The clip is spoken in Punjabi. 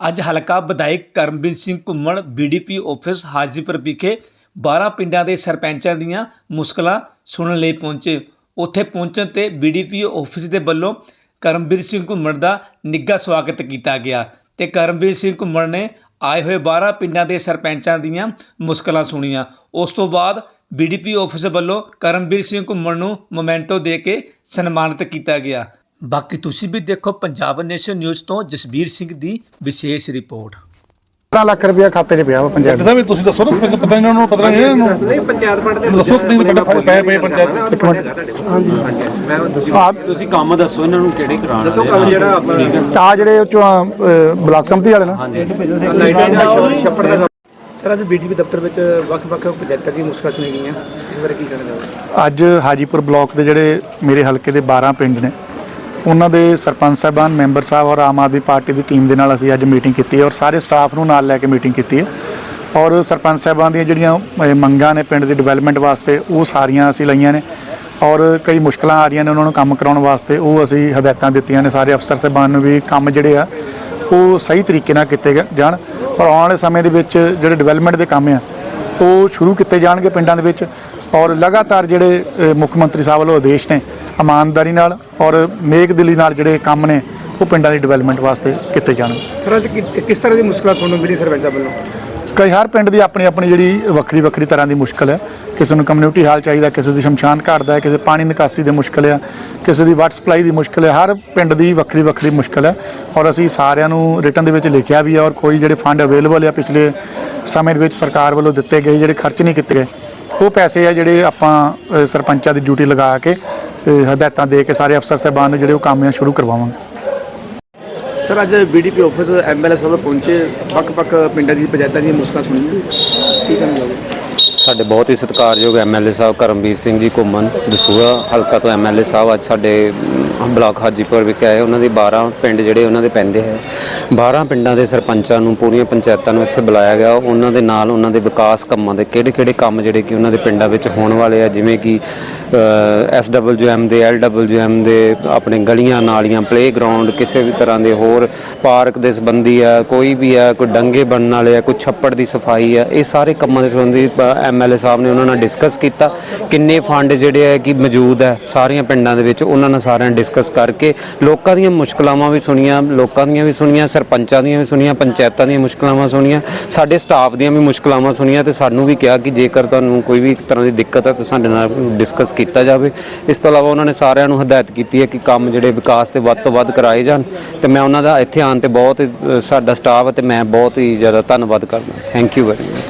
ਅੱਜ ਹਲਕਾ ਵਿਧਾਇਕ ਕਰਮਬੀਰ ਸਿੰਘ ਘੁੰਮਣ ਬੀਡੀਪੀ ਆਫਿਸ ਹਾਜੀਪੁਰ ਵਿਖੇ 12 ਪਿੰਡਾਂ ਦੇ ਸਰਪੰਚਾਂ ਦੀਆਂ ਮੁਸ਼ਕਲਾਂ ਸੁਣਨ ਲਈ ਪਹੁੰਚੇ। ਉੱਥੇ ਪਹੁੰਚਣ ਤੇ ਬੀਡੀਪੀ ਆਫਿਸ ਦੇ ਵੱਲੋਂ ਕਰਮਬੀਰ ਸਿੰਘ ਘੁੰਮਣ ਦਾ ਨਿੱਘਾ ਸਵਾਗਤ ਕੀਤਾ ਗਿਆ ਤੇ ਕਰਮਬੀਰ ਸਿੰਘ ਘੁੰਮਣ ਨੇ ਆਏ ਹੋਏ 12 ਪਿੰਡਾਂ ਦੇ ਸਰਪੰਚਾਂ ਦੀਆਂ ਮੁਸ਼ਕਲਾਂ ਸੁਣੀਆਂ। ਉਸ ਤੋਂ ਬਾਅਦ ਬੀਡੀਪੀ ਆਫਿਸ ਵੱਲੋਂ ਕਰਮਬੀਰ ਸਿੰਘ ਘੁੰਮਣ ਨੂੰ ਮੋਮੈਂਟੋ ਦੇ ਕੇ ਸਨਮਾਨਿਤ ਕੀਤਾ ਗਿਆ। ਬਾਕੀ ਤੁਸੀਂ ਵੀ ਦੇਖੋ ਪੰਜਾਬ ਨੇਸ਼ਨ ਨਿਊਜ਼ ਤੋਂ ਜਸਬੀਰ ਸਿੰਘ ਦੀ ਵਿਸ਼ੇਸ਼ ਰਿਪੋਰਟ। 15 ਲੱਖ ਰੁਪਇਆ ਖਾਤੇ 'ਚ ਪਿਆ ਵਾ ਪੰਚਾਇਤ ਵੀ ਤੁਸੀਂ ਦੱਸੋ ਨਾ ਮੈਨੂੰ ਪਤਾ ਇਹਨਾਂ ਨੂੰ ਪਤਾ ਨਹੀਂ ਇਹਨਾਂ ਨੂੰ। ਨਹੀਂ ਪੰਚਾਇਤ ਫੰਡ ਦੇ ਦੱਸੋ ਤੁਸੀਂ ਪਏ ਪੰਚਾਇਤ ਚ। ਇੱਕ ਮਿੰਟ ਆ। ਤੁਸੀਂ ਕੰਮ ਦੱਸੋ ਇਹਨਾਂ ਨੂੰ ਕਿਹੜੇ ਕਰਾਉਣ ਦੱਸੋ ਕੰਮ ਜਿਹੜਾ ਆਪਾਂ ਆ ਜਿਹੜੇ ਉਹ ਚੋਂ ਬਲਾਕ ਸੰਮਤੀ ਵਾਲੇ ਨਾ। ਲਾਈਟਾਂ ਦਾ ਛੱਪੜ ਦਾ ਸਰ ਅੱਜ ਬੀਟੀਪੀ ਦਫ਼ਤਰ ਵਿੱਚ ਵੱਖ-ਵੱਖ ਪੰਚਾਇਤਾਂ ਦੀਆਂ ਮੁਸ਼ਕਲਾਂ ਸੁਣੀ ਗਈਆਂ। ਇਸ ਬਾਰੇ ਕੀ ਕਹਿਣਾ ਚਾਹੋਗੇ? ਅੱਜ ਹਾਜੀਪੁਰ ਬਲਾਕ ਦੇ ਜਿਹੜੇ ਮੇਰੇ ਹਲਕੇ ਦੇ 12 ਪਿੰਡ ਨੇ ਉਹਨਾਂ ਦੇ ਸਰਪੰਚ ਸਾਹਿਬਾਨ, ਮੈਂਬਰ ਸਾਹਿਬ ਔਰ ਆਮ ਆਦਮੀ ਪਾਰਟੀ ਦੀ ਟੀਮ ਦੇ ਨਾਲ ਅਸੀਂ ਅੱਜ ਮੀਟਿੰਗ ਕੀਤੀ ਹੈ ਔਰ ਸਾਰੇ ਸਟਾਫ ਨੂੰ ਨਾਲ ਲੈ ਕੇ ਮੀਟਿੰਗ ਕੀਤੀ ਹੈ। ਔਰ ਸਰਪੰਚ ਸਾਹਿਬਾਨ ਦੀਆਂ ਜਿਹੜੀਆਂ ਮੰਗਾਂ ਨੇ ਪਿੰਡ ਦੀ ਡਿਵੈਲਪਮੈਂਟ ਵਾਸਤੇ, ਉਹ ਸਾਰੀਆਂ ਅਸੀਂ ਲਈਆਂ ਨੇ। ਔਰ ਕਈ ਮੁਸ਼ਕਲਾਂ ਆ ਰਹੀਆਂ ਨੇ ਉਹਨਾਂ ਨੂੰ ਕੰਮ ਕਰਾਉਣ ਵਾਸਤੇ, ਉਹ ਅਸੀਂ ਹਦਾਇਤਾਂ ਦਿੱਤੀਆਂ ਨੇ। ਸਾਰੇ ਅਫਸਰ ਸਾਹਿਬਾਨ ਨੂੰ ਵੀ ਕੰਮ ਜਿਹੜੇ ਆ, ਉਹ ਸਹੀ ਤਰੀਕੇ ਨਾਲ ਕੀਤੇ ਗ- ਜਾਣ। ਔਰ ਆਉਣ ਵਾਲੇ ਸਮੇਂ ਦੇ ਵਿੱਚ ਜਿਹੜੇ ਡਿਵੈਲਪਮੈਂਟ ਦੇ ਕੰਮ ਆ, ਉਹ ਸ਼ੁਰੂ ਕੀਤੇ ਜਾਣਗੇ ਪਿੰਡਾਂ ਦੇ ਵਿੱਚ। ਔਰ ਲਗਾਤਾਰ ਜਿਹੜੇ ਮੁੱਖ ਮੰਤਰੀ ਸਾਹਿਬ ਵੱਲੋਂ ਆਦੇਸ਼ ਨੇ ਇਮਾਨਦਾਰੀ ਨਾਲ ਔਰ ਨੇਕ ਦਿਲੀ ਨਾਲ ਜਿਹੜੇ ਕੰਮ ਨੇ ਉਹ ਪਿੰਡਾਂ ਦੀ ਡਿਵੈਲਪਮੈਂਟ ਵਾਸਤੇ ਕੀਤੇ ਜਾਣਗੇ ਸਰ ਅੱਜ ਕਿ- ਕਿਸ ਤਰ੍ਹਾਂ ਦੀ ਮੁਸ਼ਕਲਾਂ ਸੁਣਨ ਨੂੰ ਮਿਲੀ ਸਰਪੰਚਾਂ ਵੱਲੋਂ? ਕਈ ਹਰ ਪਿੰਡ ਦੀ ਆਪਣੀ ਆਪਣੀ ਜਿਹੜੀ ਵੱਖਰੀ ਵੱਖਰੀ ਤਰ੍ਹਾਂ ਦੀ ਮੁਸ਼ਕਲ ਹੈ। ਕਿਸੇ ਨੂੰ ਕਮਿਊਨਿਟੀ ਹਾਲ ਚਾਹੀਦਾ ਕਿਸੇ ਦੀ ਸ਼ਮਸ਼ਾਨ ਘਾਟ ਦਾ ਹੈ ਕਿਸੇ ਪਾਣੀ ਨਿਕਾਸੀ ਦੀ ਮੁਸ਼ਕਲ ਹੈ ਕਿਸੇ ਦੀ ਵਾਟਰ ਸਪਲਾਈ ਦੀ ਮੁਸ਼ਕਲ ਹੈ। ਹਰ ਪਿੰਡ ਦੀ ਵੱਖਰੀ ਵੱਖਰੀ ਮੁਸ਼ਕਲ ਹੈ ਔਰ ਅਸੀਂ ਸਾਰਿਆਂ ਨੂੰ ਰਿਟਨ ਦੇ ਵਿੱਚ ਲਿਖਿਆ ਵੀ ਹੈ ਔਰ ਕੋਈ ਜਿਹੜੇ ਫੰਡ ਅਵੇਲੇਬਲ ਹੈ ਪਿਛਲੇ ਸਮੇਂ ਦੇ ਵਿੱਚ ਸਰਕਾਰ ਵੱਲੋਂ ਦਿੱਤੇ ਗਏ ਜਿਹੜੇ ਖਰਚ ਨਹੀਂ ਕੀਤੇ ਗਏ ਉਹ ਪੈਸੇ ਆ ਜਿਹੜੇ ਆਪਾਂ ਅ, ਸਰਪੰਚਾਂ ਦੀ ਡਿਊਟੀ ਲਗਾ ਕੇ ਹਦਾਇਤਾਂ ਦੇ ਕੇ ਸਾਰੇ ਅਫਸਰ ਸਾਹਿਬਾਨ ਨੂੰ ਜਿਹੜੇ ਉਹ ਕੰਮ ਆ ਸ਼ੁਰੂ ਕਰਵਾਵਾਂਗੇ। ਸਰ ਅੱਜ ਬੀਡੀਪੀ ਆਫਿਸ ਐਮਐਲਏ ਸਾਹਿਬ ਪਹੁੰਚੇ। ਵੱਖ-ਵੱਖ ਪਿੰਡਾਂ ਦੀਆਂ ਪੰਚਾਇਤਾਂ ਦੀਆਂ ਮੁਸ਼ਕਲਾਂ ਸੁਣੀ ਕੀ ਕਹਿਣਾ ਸਾਡੇ ਬਹੁਤ ਹੀ ਸਤਿਕਾਰਯੋਗ ਐਮਐਲਏ ਸਾਹਿਬ ਕਰਮਵੀਰ ਸਿੰਘ ਜੀ ਘੁੰਮਣ ਦਸੂਹਾ ਹਲਕਾ ਤੋਂ ਐਮਐਲਏ ਸਾਹਿਬ ਅੱਜ ਸਾਡੇ ਬਲਾਕ ਹਾਜੀਪੁਰ ਵਿਖੇ ਆਏ। ਉਹਨਾਂ ਦੇ 12 ਪਿੰਡ ਜਿਹੜੇ ਉਹਨਾਂ ਦੇ ਪੈਂਦੇ ਹੈ। 12 ਪਿੰਡਾਂ ਦੇ ਸਰਪੰਚਾਂ ਨੂੰ ਪੂਰੀਆਂ ਪੰਚਾਇਤਾਂ ਨੂੰ ਇੱਥੇ ਬੁਲਾਇਆ ਗਿਆ। ਉਹਨਾਂ ਦੇ ਨਾਲ ਉਹਨਾਂ ਦੇ ਵਿਕਾਸ ਕੰਮਾਂ ਦੇ ਕਿਹੜੇ ਕਿਹੜੇ ਕੰਮ ਜਿਹੜੇ ਕਿ ਉਹਨਾਂ ਦੇ ਪਿੰਡਾਂ ਵਿੱਚ ਹੋਣ ਵਾਲੇ ਆ ਜਿਵੇਂ ਕਿ ਐਸਡਬਲਯੂਐਮ ਦੇ ਐਲਡਬਲਯੂਐਮ ਦੇ, ਆਪਣੇ ਗਲੀਆਂ ਨਾਲੀਆਂ ਪਲੇਗਰਾਉਂਡ ਕਿਸੇ ਵੀ ਤਰ੍ਹਾਂ ਦੇ ਹੋਰ ਪਾਰਕ ਦੇ ਸੰਬੰਧੀ ਆ, ਕੋਈ ਵੀ ਆ, ਕੋਈ ਡੰਗੇ ਬਣਨ ਵਾਲੇ ਆ, ਕੋਈ ਛੱਪੜ ਦੀ ਸਫ਼ਾਈ ਆ, ਇਹ ਸਾਰੇ ਕੰਮਾਂ ਦੇ ਸੰਬੰਧੀ ਐਮਐਲਏ ਸਾਹਿਬ ਨੇ ਉਹਨਾਂ ਨਾਲ ਡਿਸਕਸ ਕੀਤਾ। ਕਿੰਨੇ ਫੰਡ ਜਿਹੜੇ ਆ ਕਿ ਮੌਜੂਦ ਹੈ ਸਾਰੀਆਂ ਪਿੰਡਾਂ ਦੇ ਵਿੱਚ, ਉਹਨਾਂ ਨਾਲ ਸਾਰਿਆਂ ਨੇ ਡਿਸਕਸ ਕਰਕੇ ਲੋਕਾਂ ਦੀਆਂ ਮੁਸ਼ਕਲਾਵਾਂ ਵੀ ਸੁਣੀਆਂ, ਲੋਕਾਂ ਦੀਆਂ ਵੀ ਸੁਣੀਆਂ, ਸਰਪੰਚਾਂ ਦੀਆਂ ਵੀ ਸੁਣੀਆਂ, ਪੰਚਾਇਤਾਂ ਦੀਆਂ ਮੁਸ਼ਕਲਾਵਾਂ ਸੁਣੀਆਂ, ਸਾਡੇ ਸਟਾਫ ਦੀਆਂ ਵੀ ਮੁਸ਼ਕਲਾਵਾਂ ਸੁਣੀਆਂ ਤੇ ਸਾਨੂੰ ਵੀ ਕਿਹਾ ਕਿ ਜੇਕਰ ਤੁਹਾਨੂੰ ਕੋਈ ਵੀ ਤਰ੍ਹਾਂ ਦੀ ਦਿੱਕਤ ਆ ਤਾਂ ਸਾਡੇ ਨਾਲ ਡਿਸਕਸ ਕੀਤਾ ਜਾਵੇ। ਇਸ ਤੋਂ ਇਲਾਵਾ ਉਹਨਾਂ ਨੇ ਸਾਰਿਆਂ ਨੂੰ ਹਦਾਇਤ ਕੀਤੀ ਹੈ ਕਿ ਕੰਮ ਜਿਹੜੇ ਵਿਕਾਸ ਤੇ ਵੱਧ ਤੋਂ ਵੱਧ ਕਰਾਏ ਜਾਣ। ਤੇ ਮੈਂ ਉਹਨਾਂ ਦਾ ਇੱਥੇ ਆਉਣ ਤੇ ਬਹੁਤ ਸਾਡਾ ਸਟਾਫ ਅਤੇ ਮੈਂ ਬਹੁਤ ਹੀ ਜ਼ਿਆਦਾ ਧੰਨਵਾਦ ਕਰਦਾ। Thank you very much